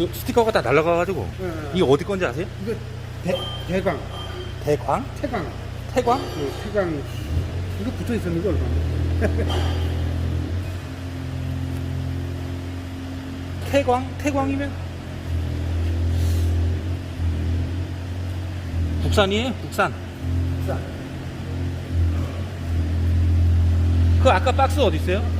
이 스티커가 다 날라가가지고 예, 이게 어디 건지 아세요? 이거 대, 대광, 대광? 태광, 태광? 그 태광 이거 붙어 있었는 게 얼마? 태광? 태광이면 국산이에요? 국산. 그 아까 박스 어디 있어요?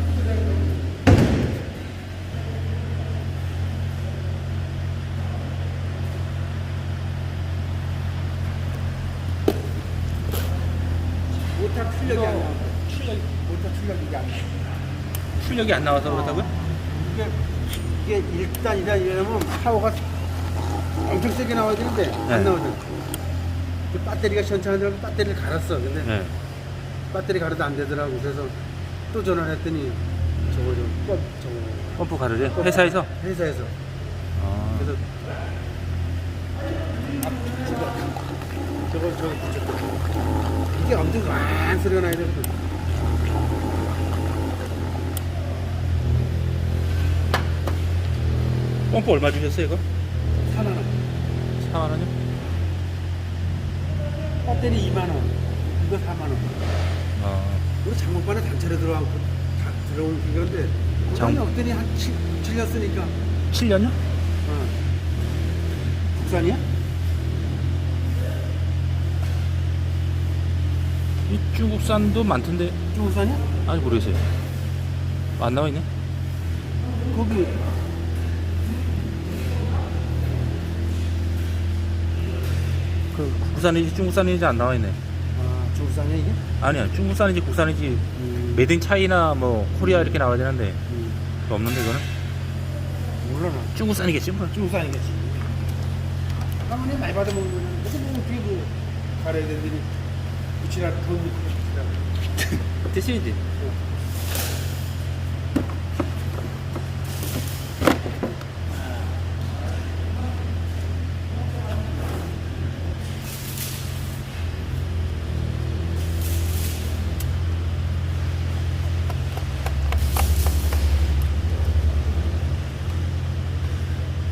모터 출력이 안 나와. 출력, 모터 출력이 안 나와. 출력이 안 나와서 그렇다고요? 이게 이게 일단 이다 이러면 파워가 엄청 세게 나와야 되는데 네. 안 나오잖아. 그 배터리가 시원찮은데 배터리를 갈았어. 근데 네. 배터리 갈아도 안 되더라고. 그래서 또 전화를 했더니 저거 좀 펌, 저거 펌프 가르죠? 회사에서? 회사에서 아, 그래서 앞 저거 저거 붙였거든. 이게 엄청 완 소리가 나야 되거든. 펌프 얼마 주셨어요 이거? 4만 원. 4만 원이요? 배터리 2만 원. 이거 4만 원. 아, 우리 장목반에 단체로 들어가고 다 들어온 그건데 장- 없더니 한 7, 7년 쓰니까 7년요? 어. 국산이야? 이 중국산도 많던데 중국산이야? 아직 모르겠어요. 안 나와 있네. 거기 그 국산인지 중국산인지 안 나와 있네. 아 중국산이야 이게? 아니야, 중국산인지 국산인지 음, 메이드 인 차이나 뭐 코리아 이렇게 나와야 되는데 음, 그거 없는데 이거는 몰라 나 중국산이겠지 뭐. 중국산이겠지 가만히 많이 받아먹는 거는 무슨 뭐 뒤에 뭐 가려야 되더니 붙이라 돈 붙이라 대신이지.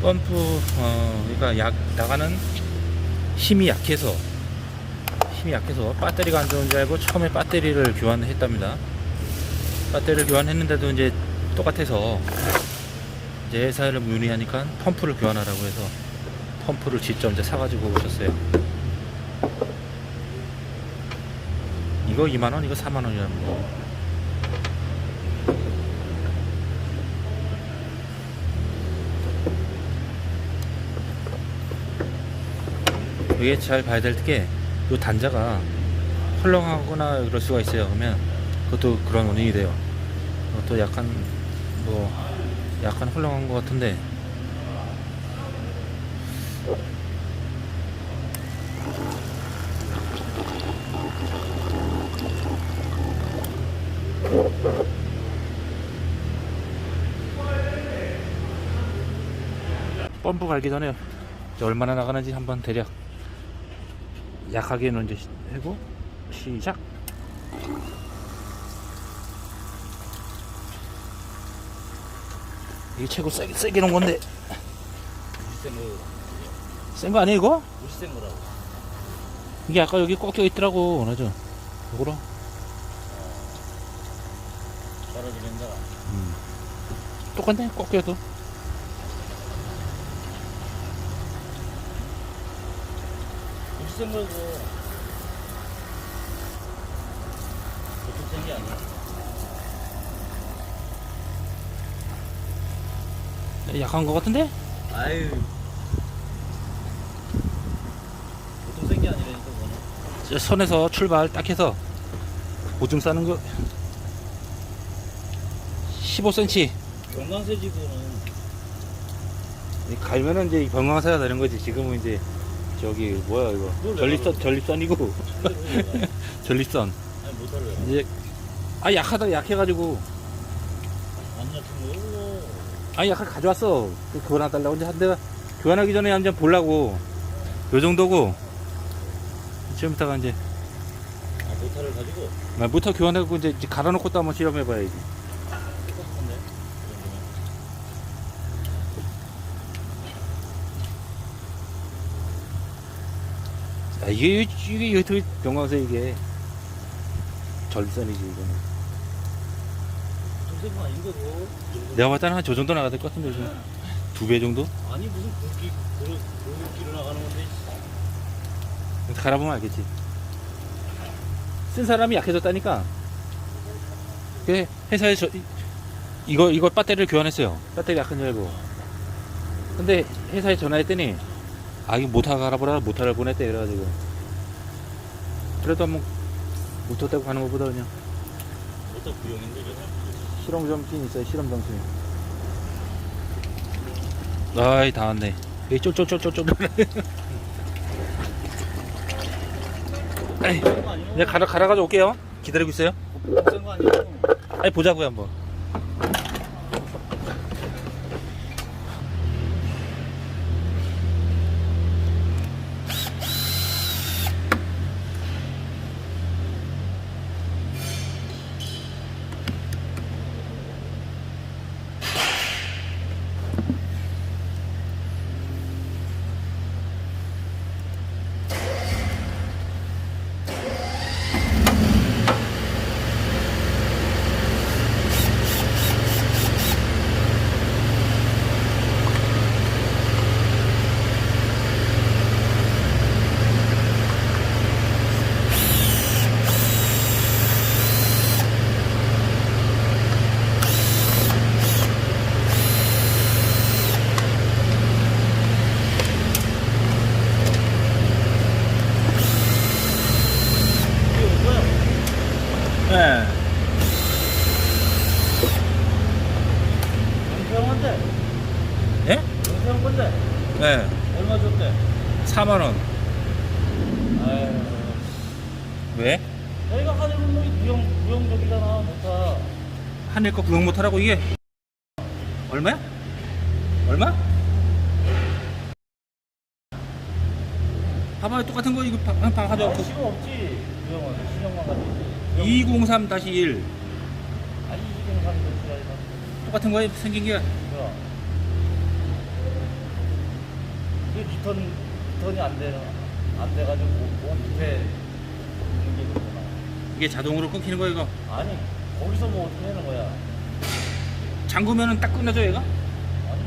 펌프 어 그러니까 약 나가는 힘이 약해서 힘이 약해서 배터리가 안 좋은 줄 알고 처음에 배터리를 교환했답니다. 배터리를 교환했는데도 이제 똑같아서 이제 회사를 문의하니까 펌프를 교환하라고 해서 펌프를 직접 이제 사가지고 오셨어요. 이거 2만원, 이거 4만원이라는 거. 이게 잘 봐야 될 게, 이 단자가 헐렁하거나 그럴 수가 있어요. 그러면 그것도 그런 원인이 돼요. 그것도 약간, 뭐, 약간 헐렁한 것 같은데, 펌프 갈기 전에 얼마나 나가는지 한번 대략 약하게는 이제 해고 시작. 이게 최고 세게 세게 놓은 건데. 거, 센거 아니야 이거? 무시 센 거라고. 이게 아까 여기 꺾여 있더라고 맞아 요거로 떨어지는 자 똑같네 꺾여도 무시센 거고. 보통 센게 아니야. 약한 거 같은데? 아유. 보통 센게 아니라니까, 그거는. 저 선에서 출발 딱 해서 오줌 싸는 거 15cm 경강세 지구는 갈면은 이제 병강사가 되는 거지 지금은 이제 저기 뭐야 이거? 뭘 전립선 전립선이고. 전립선. 아니. 이제 아 약하다 약해가지고. 안 약한 거. 아 약간 가져왔어. 그 교환해달라고. 이제 한 대가 교환하기 전에 한잔 보려고. 요 정도고. 지금부터가 이제 아, 모타를 가지고. 아, 모터 교환하고 이제 갈아놓고 또 한번 실험해봐야지 똑같은데? 이 정도면. 이게 이게 어떻게 병광색 이게 절선이지 이거는. 동생 아닌 거고. 내가 봤을 때는 한저 정도 나가야 될 것 같은데 지금 두배 정도? 아니 무슨 굵기 굵기로 나가는 건데. 갈아보면 알겠지. 쓴 사람이 약해졌다니까. 그 회사에 저 이- 이거 이거 배터리를 교환했어요. 배터리 약한 줄 알고. 근데 회사에 전화했더니 아 이거 모터 갈아보라 모터를 보냈대 그래가지고. 그래도 한번 모터 떼고 가는 것보다 그냥 어떤 구형인데. 실험 정신 있어요. 실험 정신. 아이 다 왔네. 여기 쫄쫄쫄쫄쫄. 에이? 내가 갈아 갈아가지고 올게요. 기다리고 있어요. 아니야? 아니 보자고요 한번. 예? 영세형 건데. 네. 얼마 줬대? 4만 원. 아유. 왜? 내가 하려면 뭐 무형 무형적이잖아 못하. 하늘 거 구형 못하라고 이게 얼마야? 얼마? 봐봐요 똑같은 거 이거 아, 가져왔고 실험 없지. 무형은 신형만 가지고. 203-1 아니 이경 사는 거 지랄이다. 똑같은 거에 생긴 게 뭐야? 이게 리턴 리턴이 안 되나? 안 돼가지고 뭐 밑에 있는 게 그렇구나. 이게 자동으로 끊기는 거 이거 아니 거기서 뭐 어떻게 하는 거야? 잠그면은 딱 끝나죠 얘가? 아니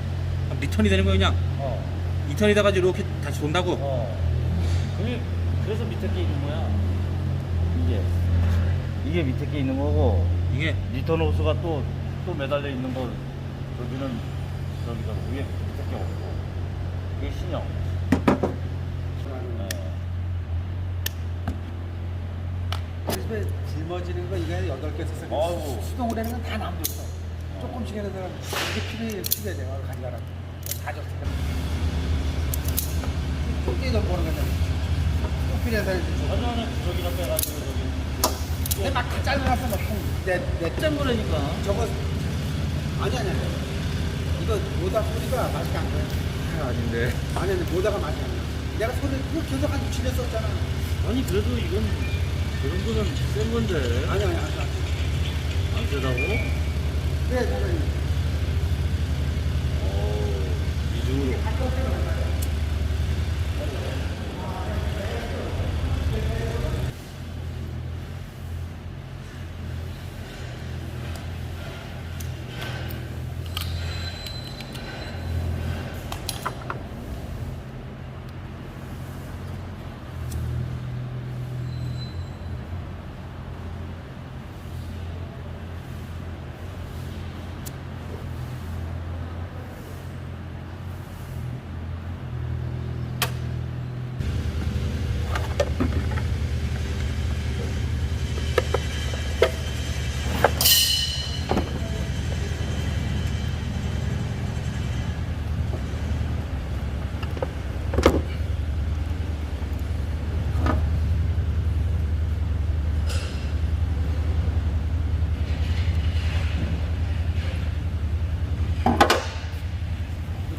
그럼 리턴이 되는 거 그냥 어 리턴이다가 이렇게 다시 돈다고 어. 그게 그래서 밑에 게 있는 거야. 이게 이게 밑에 게 있는 거고 이게 리턴 호스가 또 또 매달려 있는 거 여기는 저기다 위에 밑에 게 없고 이게 신형. 네. 집에 짊어지는 거 이거 여덟 개 썼어. 아이고. 수동으로 하는 건다 남줬어. 조금씩 해서 이게 필요해 필요해 내가 가져가라. 다 줬어. 또끼도 보는 건데 또 필요한 사람이 줘. 하지만은 저기다 빼가지고 저기 근데 막다 잘라놨어 막내내 짠 거라니까. 저거 아니 아니 아니. 이거 모다 소리가 맛이 안 나. 아닌데 아니 아니 모다가 맛이 안 나. 내가 소리 그거 계속 한 7년 썼잖아. 아니 그래도 이건 그 정도면 센 건데 아니 아니 아니. 아니. 안 세다고? 그래 사장님. 어 이중으로.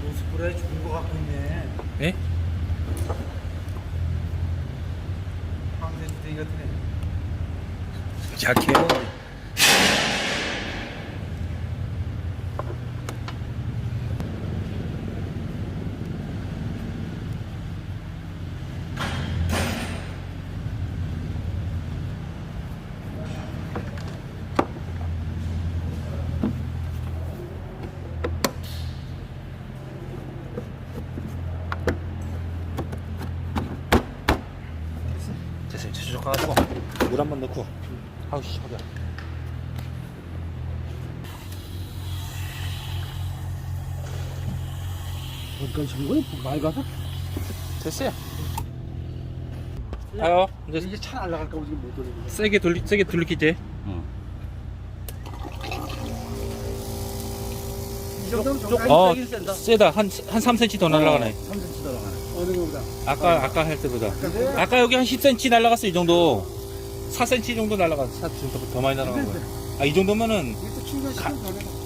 노스프레이 죽은 거 갖고 있네. 예? 황새지대 같은 애. 약해요 한번 넣고. 아우 씨, 허리야. 어디까 지 잡는 거야? 많이 가서? 됐어요. 아요. 이제 이게 차 날라갈까 봐 지금 못 돌리는 거야. 세게 돌리 세게 돌리기지. 이 정도면 정말 어, 세긴 센다. 세다. 한, 한 3cm 더 날아가네. 3cm 날아가네. 어느 거보다. 아까, 아까 할 때보다. 근데 아까 여기 한 10cm 날아갔어, 이 정도. 4cm 정도 날아갔어. 4cm 더, 더 많이 날아간 거야. 아, 이 정도면은 내가.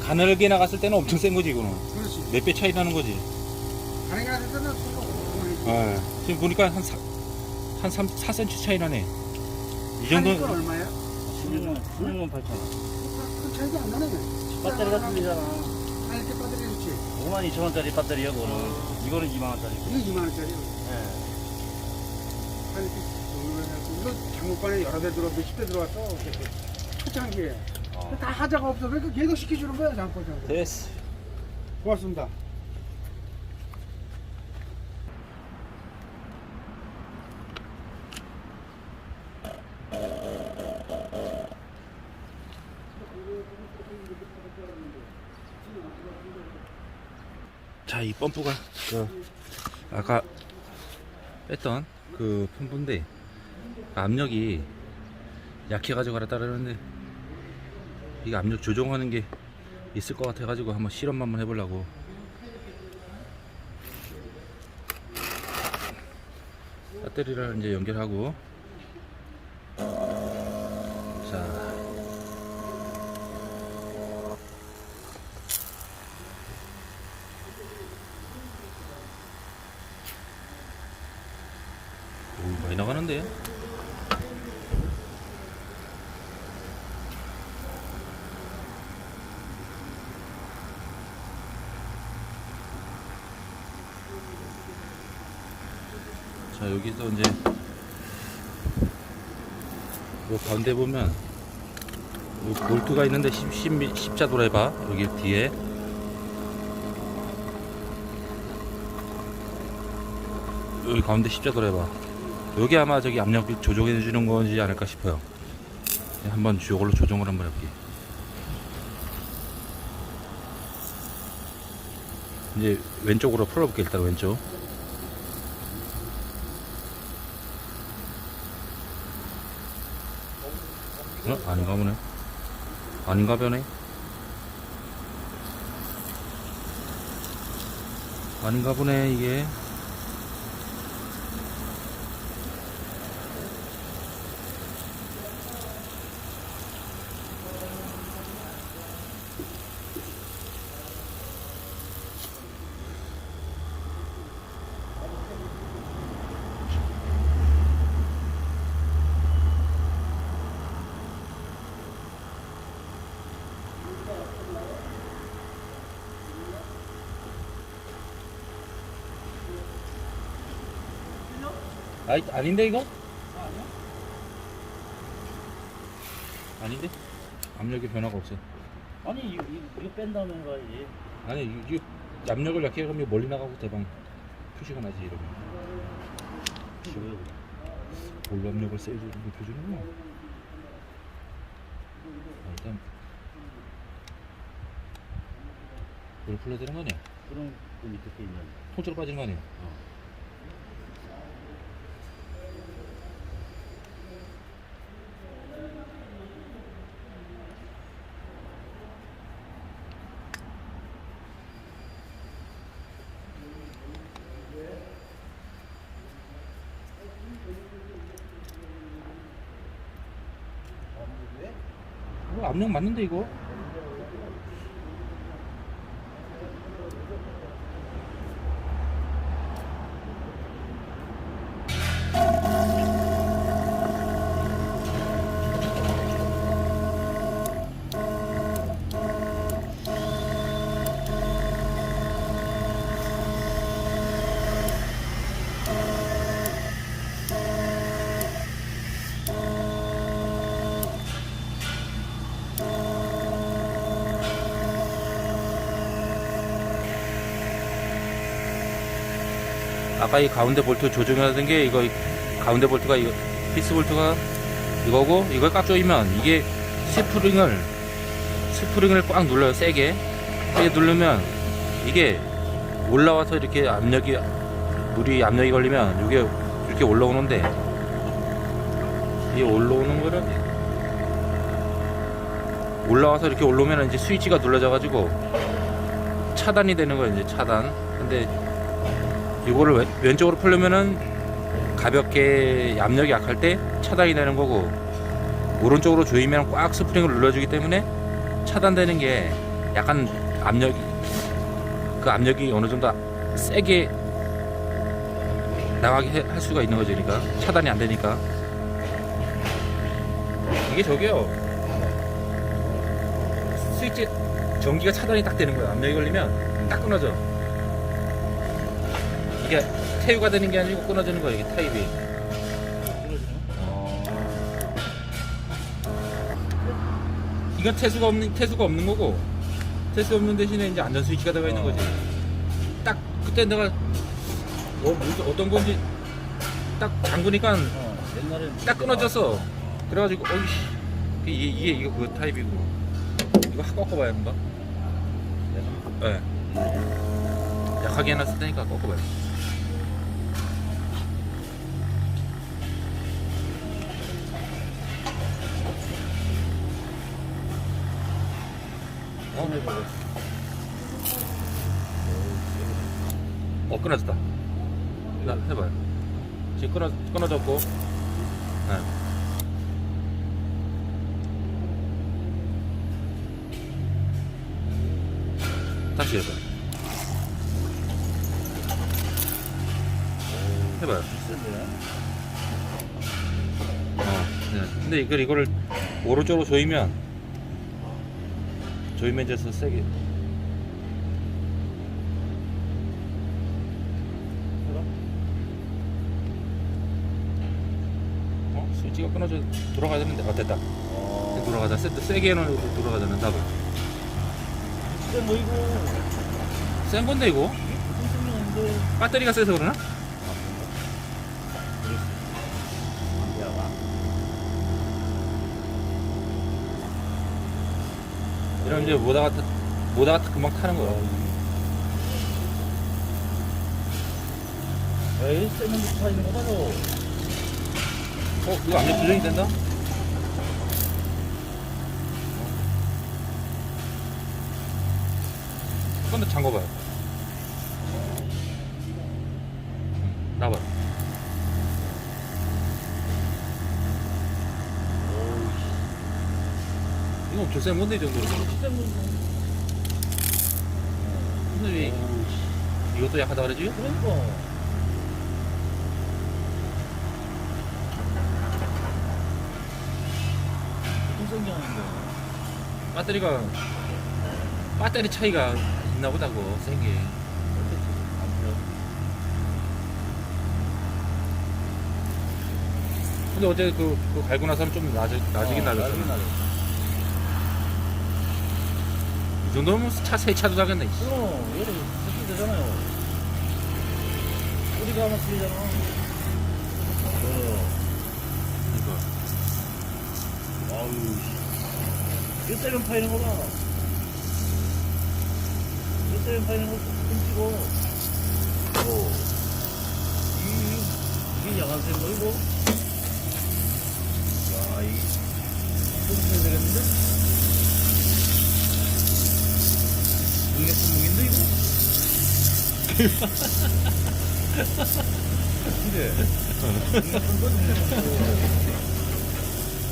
가늘게 나갔을 때는 엄청 센 거지, 이거는. 그렇지. 몇 배 차이 나는 거지. 예. 지금 보니까 한 4, 한 3, 4cm 차이 나네. 이 하니까 정도, 얼마야? 16만, 16만 8천 원. 큰 차이도 안 나네. 배터리가 틀리잖아. 아 이렇게 배터리 좋지. 5만 2천 원짜리 배터리야, 그거는. 이거는 2만 원짜리고. 이거 2만 원짜리. 예. 아 이렇게 이거 장목관에 여러 대 들어 몇십 대 들어왔어. 초창기에. 어. 다 하자가 없어. 그러니까 계속 시켜주는 거야 장고장. 됐어. 고맙습니다. 펌프가 그 아까 뺐던 그 펌프인데 압력이 약해가지고 갈았다 그러는데 이게 압력 조정하는 게 있을 것 같아가지고 한번 실험 한번 해보려고. 배터리를 이제 연결하고. 자 나가는데? 자, 여기서 이제 요 가운데 보면 요 볼트가 있는데 10, 10, 십자 도래봐. 여기 뒤에. 여기 가운데 십자 도래봐 여기 아마 저기 압력 조정해 주는 거지 않을까 싶어요. 네, 한번 이걸로 조정을 한번 해볼게 이제 왼쪽으로 풀어볼게 일단 왼쪽. 어? 아닌가 보네. 아닌가 보네 아닌가 보네 이게 아이, 아닌데 이거? 아닌데? 압력에 변화가 없어. 아니, 이거, 이거, 이거 뺀다는 거지. 아니 이게 압력을 약해 하면 멀리 나가고 대방 표시가 나지 이러면. 볼로 압력을 세게 높여주는구나. 아, 일단 물 풀려야 되는 거 아니야? 그럼 그 밑에 게 있는. 통째로 빠지는 거 아니야? 이 압력 맞는데 이거? 아까 이 가운데 볼트 되는 게 이거 이 가운데 볼트가 이거 피스 볼트가 이거고 이걸 꽉 조이면 이게 스프링을 스프링을 꽉 눌러요 세게. 세게 누르면 이게 올라와서 이렇게 압력이 물이 압력이 걸리면 이게 이렇게 올라오는데 이 올라오는 거를 올라와서 이렇게 올라오면 이제 스위치가 눌러져 가지고 차단이 되는 거예요 이제 차단. 근데 이거를 왼- 왼쪽으로 풀려면은 가볍게 압력이 약할 때 차단이 되는 거고 오른쪽으로 조이면 꽉 스프링을 눌러주기 때문에 차단되는 게 약간 압력이 그 압력이 어느 정도 세게 나가게 해- 할 수가 있는 거죠. 그러니까 차단이 안 되니까. 이게 저게요. 스위치 전기가 차단이 딱 되는 거예요. 압력이 걸리면 딱 끊어져 이게 태우가 되는 게 아니고 끊어지는 거예요 이게 타입이 이건 태수가 없는 태수가 없는 거고 태수 없는 대신에 이제 안전 스위치가 들어가 있는 거지. 딱 그때 내가 어, 어떤 건지 딱 잠그니까 어, 옛날에 딱 끊어졌어. 그래가지고 어이씨 이게 이게 이거 그 타입이고 이거 확 꺾어봐야 한다. 예. 네. 약하게 해놨을 테니까 꺾어봐요. 어? 어 끊어졌다. 나 해봐요. 지금 끊어 끊어졌고. 네. 다시 해봐요. 해봐요. 어, 네. 근데 이걸 이거를 오른쪽으로 조이면 더 세게. 어? 스위치가 끊어져 돌아가야 되는데 아 됐다. 어, 돌아가자. 세, 세게 해놓으면 돌아가자는 답을. 진짜 뭐 이거 센 건데 이거? 배터리가 세서 그러나? 이러면 이제 모다가 타- 모다가 타- 금방 타는 거야. 에이, 세면 차 있는 거 봐서. 어, 이거 압력 조정이 된다? 한번더 잠궈봐요. 음, 나봐요. 건데, 이 정도로. 근데 왜 이것도 약하다 그러지? 그러니까. 배터리가, 배터리 차이가 있나 보다고, 센 게. 근데 어제 그, 그 갈고 나서는 좀 낮아, 낮이긴 낮았어. 이 정도면 차 세 차도. 이씨. 그럼 얘를 새끼 되잖아요. 우리가 하나 틀리잖아. 어. 그러니까. 아우. 이거 때면 파이는 거 봐. 이거 때면 파이는 거 끔찍고. 어. 이, 이게 야간 센 거, 이거?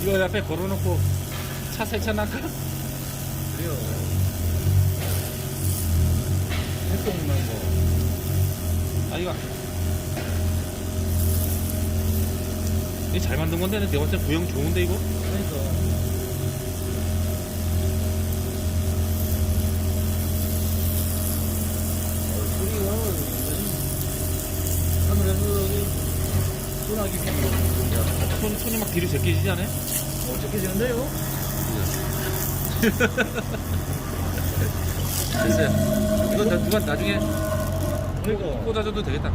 이거 옆에 걸어놓고 차 세차 낚아? 그래요. 활동 난 거. 아, 이거. 이거 잘 만든 건데, 내가 봤을 때 구형 좋은데, 이거? 그러니까. 어, 소리가 완전히 하늘에서 여기 소나기 손이 막 뒤로 제끼지지 않아요? 어떻게 되는데요? 됐어요. 이거 나, 누가 나중에 그러니까 꽂아줘도 되겠다.